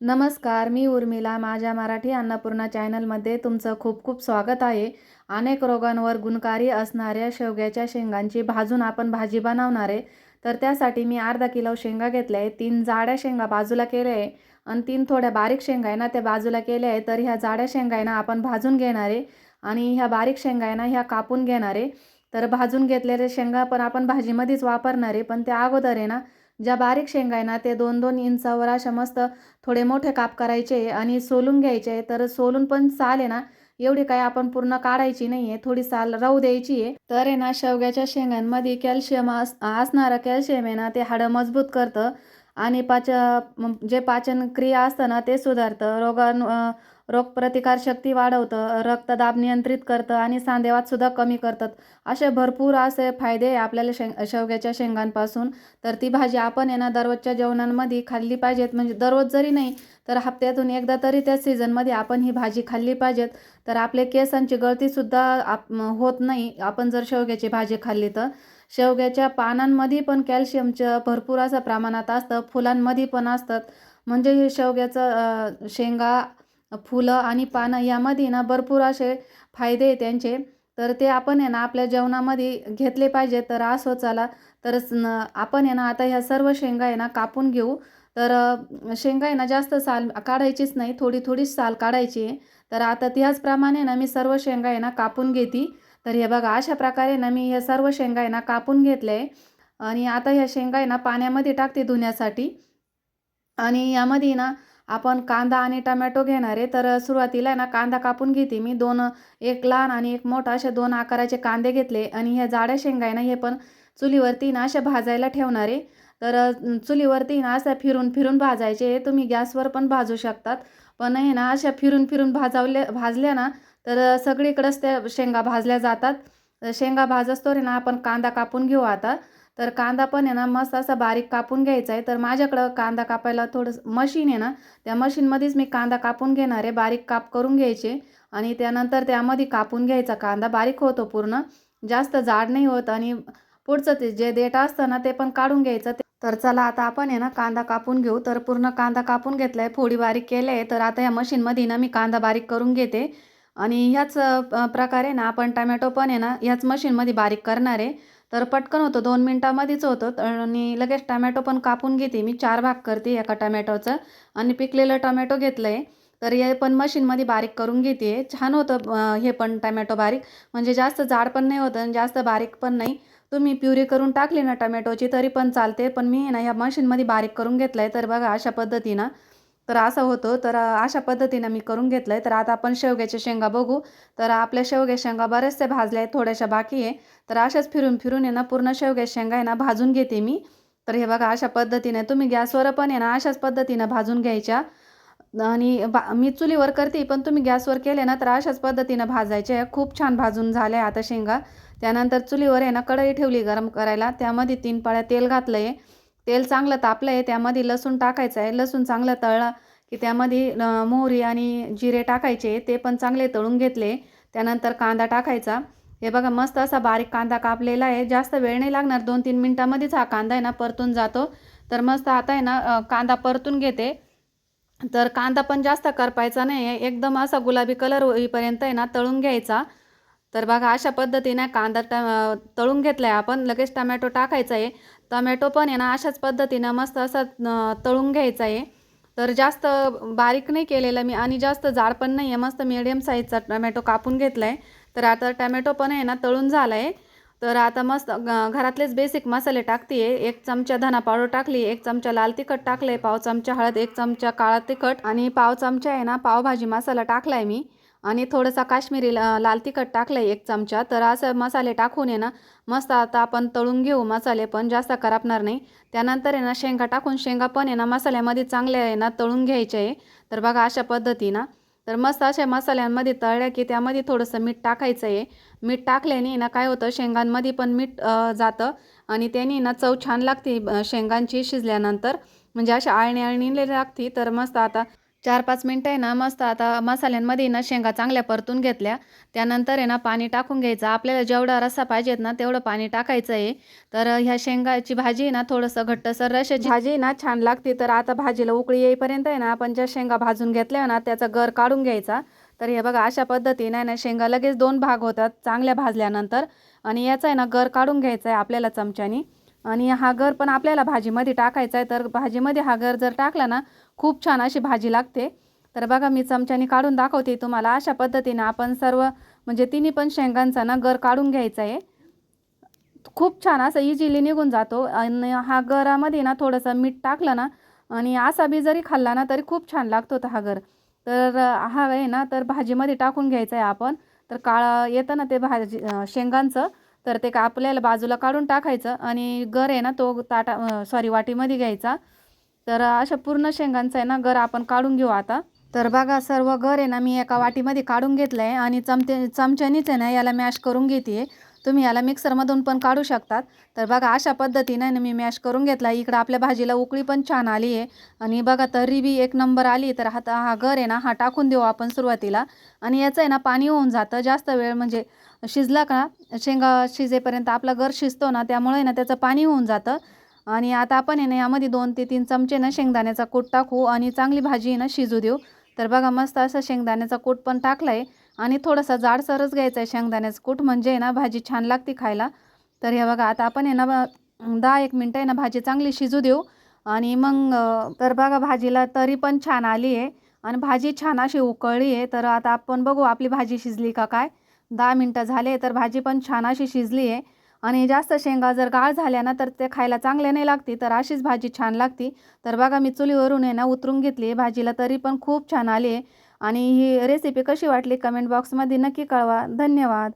नमस्कार मी उर्मिला माझ्या मराठी अन्नपूर्णा चॅनलमध्ये तुमचं खूप खूप स्वागत आहे. अनेक रोगांवर गुणकारी असणाऱ्या शेवग्याच्या शेंगांची भाजून आपण भाजी बनवणार आहे. तर त्यासाठी मी अर्धा किलो शेंगा घेतल्या आहे तीन जाड्या शेंगा बाजूला केल्या आहे आणि तीन थोड्या बारीक शेंगा आहे ना त्या बाजूला केल्या आहे तर ह्या जाड्या शेंगा आहे ना आपण भाजून घेणार आहे आणि ह्या बारीक शेंगा आहे ना ह्या कापून घेणार आहे. तर भाजून घेतलेल्या शेंगा पण आपण भाजीमध्येच वापरणार आहे पण त्या अगोदर आहे ना ज्या बारीक शेंगा आहे ना ते दोन दोन इंचावर अशा मस्त थोडे मोठे काप करायचे आणि सोलून घ्यायचे. तर सोलून पण साल आहे ना एवढी काय आपण पूर्ण काढायची नाही आहे थोडी साल राहू द्यायची आहे. तर आहे ना शेवग्याच्या शेंगांमध्ये कॅल्शियम अस असणारं कॅल्शियम आहे ना ते हाडं मजबूत करतं आणि पाच जे पाचन क्रिया असतं ना ते सुधारतं. रोगां रोगप्रतिकारशक्ती रोगप्रतिकार शक्ती वाढवतं रक्तदाब नियंत्रित करतं आणि सांधेवात सुद्धा कमी करतात. असे भरपूर असे फायदे आहे आपल्याला शेंग शेवग्याच्या शेंगांपासून. तर ती भाजी आपण आहे ना दररोजच्या जेवणांमध्ये खाल्ली पाहिजेत. म्हणजे दररोज जरी नाही तर हप्त्यातून एकदा तरी त्या सीझनमध्ये आपण ही भाजी खाल्ली पाहिजेत. तर आपले केसांची गळतीसुद्धा आप होत नाही आपण जर शेवग्याची भाजी खाल्ली तर. शेवग्याच्या पानांमध्ये पण कॅल्शियमचं भरपूर असं प्रमाणात असतं फुलांमध्ये पण असतात. म्हणजे हे शेवग्याचं शेंगा फुलं आणि पानं यामध्ये ना भरपूर असे फायदे आहे त्यांचे. तर ते आपण आहे ना आपल्या जेवणामध्ये घेतले पाहिजे. तर असं चला. तर आपण आहे ना आता ह्या सर्व शेंगा आहे ना कापून घेऊ. तर शेंगा आहे ना जास्त साल काढायचीच नाही. थोडी थोडीच साल काढायची आहे. तर आता त्याचप्रमाणे ना मी सर्व शेंगा आहे ना कापून घेते. तर हे बघा अशा प्रकारे ना मी हे सर्व शेंगा आहे ना कापून घेतले आहे. आणि आता ह्या शेंगा आहे ना पाण्यामध्ये टाकते धुण्यासाठी. आणि यामध्ये ना आपण कांदा आणि टमॅटो घेणार आहे तर सुरुवातीला आहे ना कांदा कापून घेते मी. दोन एक लहान आणि एक मोठा असे दोन आकाराचे कांदे घेतले आणि ह्या जाड्या शेंगा आहे ना हे पण चुलीवरती ना अशा भाजायला ठेवणार आहे. तर चुलीवरती ना अशा फिरून फिरून भाजायचे तुम्ही गॅसवर पण भाजू शकतात. पण हे ना अशा फिरून फिरून भाजावल्या भाजल्या ना तर सगळीकडंच त्या शेंगा भाजल्या जातात. शेंगा भाजस्तोवर रे ना आपण कांदा कापून घेऊ आता. तर कांदा पण आहे ना मस्त असा बारीक कापून घ्यायचा आहे. तर माझ्याकडं कांदा कापायला थोडंसं मशीन आहे ना त्या मशीनमध्येच मी कांदा कापून घेणार आहे. बारीक काप करून घ्यायचे आणि त्यानंतर त्यामध्ये कापून घ्यायचा कांदा. बारीक होतो पूर्ण. जास्त जाड नाही होत आणि पुढचं ते जे देठ असतं ना ते पण काढून घ्यायचं. तर चला आता आपण आहे ना कांदा कापून घेऊ. तर पूर्ण कांदा कापून घेतला आहे फोडी बारीक केलंय आहे. तर आता या मशीनमध्ये ना मी कांदा बारीक करून घेते. आणि ह्याच प्रकारे ना आपण टमॅटो पण आहे ना ह्याच मशीनमध्ये बारीक करणार आहे. तर पटकन होतं दोन मिनटामध्येच होतं. तर आणि लगेच टमॅटो पण कापून घेते मी. चार भाग करते एका टमॅटोचं. आणि पिकलेलं टमॅटो घेतलं आहे तर हे पण मशीनमध्ये बारीक करून घेते. छान होतं हे पण टमॅटो बारीक. म्हणजे जास्त जाड पण नाही होतं आणि जास्त बारीक पण नाही. तुम्ही प्युरी करून टाकली ना टमॅटोची तरी पण चालते. पण मी ना ह्या मशीनमध्ये बारीक करून घेतलं आहे तर बघा अशा पद्धतीनं तर असं होतं. तर अशा पद्धतीनं मी करून घेतलं आहे तर आता आपण शेवग्याच्या शेंगा बघू. तर आपल्या शेवग्या शेंगा बऱ्याचशा भाजल्या आहेत थोड्याशा बाकी आहे. तर अशाच फिरून फिरून आहे ना पूर्ण शेवग्या शेंगा आहे ना भाजून घेते मी. तर हे बघा अशा पद्धतीने तुम्ही गॅसवर पण आहे ना अशाच पद्धतीनं भाजून घ्यायच्या. आणि बा मी चुलीवर करते पण तुम्ही गॅसवर केले ना तर अशाच पद्धतीनं भाजायचे खूप छान भाजून झाले आता शेंगा. त्यानंतर चुलीवर आहे ना कढई ठेवली गरम करायला. त्यामध्ये तीन पळ्या तेल घातलं आहे तेल चांगलं तापलं आहे त्यामध्ये लसूण टाकायचं आहे लसूण चांगलं तळला की त्यामध्ये मोहरी आणि जिरे टाकायचे ते पण चांगले तळून घेतले. त्यानंतर कांदा टाकायचा. हे बघा मस्त असा बारीक कांदा कापलेला आहे. जास्त वेळ नाही लागणार दोन तीन मिनटामध्येच हा कांदा आहे ना परतून जातो. तर मस्त आता आहे ना कांदा परतून घेते. तर कांदा पण जास्त करपायचा नाही आहे एकदम असा गुलाबी कलर होईपर्यंत आहे ना तळून घ्यायचा. तर बघा अशा पद्धतीने कांदा ट तळून घेतला आहे आपण. लगेच टमॅटो टाकायचा आहे टमॅटो पण आहे ना अशाच पद्धतीनं मस्त असा तळून घ्यायचा आहे. तर जास्त बारीक नाही केलेलं मी आणि जास्त जाड पण नाही आहे. मस्त मिडियम साईजचा टमॅटो कापून घेतला आहे तर आता टमॅटो पण आहे ना तळून झाला आहे तर आता मस्त घरातलेच बेसिक मसाले टाकते आहे एक चमचा धना पावडर टाकली एक चमचा लाल तिखट टाकलं आहे पाव चमचा हळद एक चमचा काळा तिखट आणि पाव चमचा आहे ना पावभाजी मसाला टाकला आहे मी. आणि थोडंसा काश्मीरी लाल तिखट टाकलं आहे एक चमचा तर असं मसाले टाकून आहे ना मस्त आता आपण तळून घेऊ मसाले पण जास्त करपणार नाही. त्यानंतर आहे ना शेंगा टाकून शेंगा पण आहे ना मसाल्यामध्ये चांगले आहे ना तळून घ्यायचे आहे. तर बघा अशा पद्धतीनं. तर मस्त अशा मसाल्यांमध्ये तळल्या की त्यामध्ये थोडंसं मीठ टाकायचं आहे. मीठ टाकल्याने ना काय होतं शेंगांमध्ये पण मीठ जातं. आणि त्याने ना चव छान लागते शेंगांची शिजल्यानंतर. म्हणजे अशा आळणी आळणीले लागते तर मस्त आता चार पाच मिनटं आहे ना मस्त आता मसाल्यांमध्ये ना शेंगा चांगल्या परतून घेतल्या. त्यानंतर आहे ना पाणी टाकून घ्यायचं. आपल्याला जेवढा रस्सा पाहिजेत ना तेवढं पाणी टाकायचं आहे. तर ह्या शेंगाची भाजी आहे ना थोडंसं घट्टसर रशाची भाजी आहे ना छान लागते. तर आता भाजीला उकळी येईपर्यंत आहे ना आपण ज्या शेंगा भाजून घेतल्या ना त्याचा गर काढून घ्यायचा. तर हे बघा अशा पद्धतीने आहे ना शेंगा लगेच दोन भाग होतात चांगल्या भाजल्यानंतर. आणि याचा आहे ना गर काढून घ्यायचा आहे आपल्याला चमच्यानी. आणि हा गर पण आपल्याला भाजीमध्ये टाकायचा आहे. तर भाजीमध्ये हा गर जर टाकला ना खूप छान अशी भाजी लागते. तर बघा मी चमच्यानी काढून दाखवते तुम्हाला. अशा पद्धतीने आपण सर्व म्हणजे तिन्ही पण शेंगांचा ना गर काढून घ्यायचा आहे. खूप छान असं इझिली निघून जातो. आणि हा गरामध्ये ना थोडंसं मीठ टाकलं ना आणि असा बी जरी खाल्ला ना तरी खूप छान लागतो तो हा गर तर हा आहे ना तर भाजीमध्ये टाकून घ्यायचा आहे आपण. तर काळं येतं ना ते भाजी शेंगांचं. तर ते का आपल्याला बाजूला काढून टाकायचं आणि गर आहे ना तो ताटा सॉरी वाटीमध्ये घ्यायचा. तर अशा पूर्ण शेंगांचा आहे ना गर आपण काढून घेऊ आता. तर बघा सर्व गर आहे ना मी एका वाटीमध्ये काढून घेतलं आहे आणि चमचे चमच्यानीच आहे ना याला मॅश करून घेते तुम्ही याला मिक्सरमधून पण काढू शकतात. तर बघा अशा पद्धतीनं ना मी मॅश करून घेतला. इकडं आपल्या भाजीला उकळी पण छान आली आहे. आणि बघा तरी बी एक नंबर आली. तर हा हा घर आहे ना हा टाकून देऊ आपण सुरुवातीला. आणि याचं आहे ना पाणी होऊन जातं. जास्त वेळ म्हणजे शिजला का शेंगा शिजेपर्यंत आपला घर शिजतो ना त्यामुळे ना त्याचं पाणी होऊन जातं. आणि आता आपण आहे ना यामध्ये दोन ते तीन चमचे ना शेंगदाण्याचा कूट टाकू आणि चांगली भाजी आहे ना शिजू देऊ. तर बघा मस्त असं शेंगदाण्याचा कूट पण टाकला आहे आणि थोडासा जाडसरच घ्यायचा आहे शेंगदाण्याचं कूट. म्हणजे आहे ना भाजी छान लागते खायला. तर हे बघा आता आपण आहे ना दहा एक मिनटं आहे ना भाजी चांगली शिजू देऊ. आणि मग तर बघा भाजीला तरी पण छान आली आहे. आणि भाजी छान अशी उकळली आहे. तर आता आपण बघू आपली भाजी शिजली का काय? दहा मिनटं झाले तर भाजी पण छान अशी शिजली आहे. आणि जास्त शेंगा जर गाळ झाल्या ना तर ते खायला चांगले नाही लागते. तर अशीच भाजी छान लागते. तर बघा मी चुलीवरून आहे ना उतरून घेतली भाजीला तरी पण खूप छान आली आहे. आणि ही रेसिपी कशी वाटली कमेंट बॉक्समध्ये नक्की कळवा. धन्यवाद.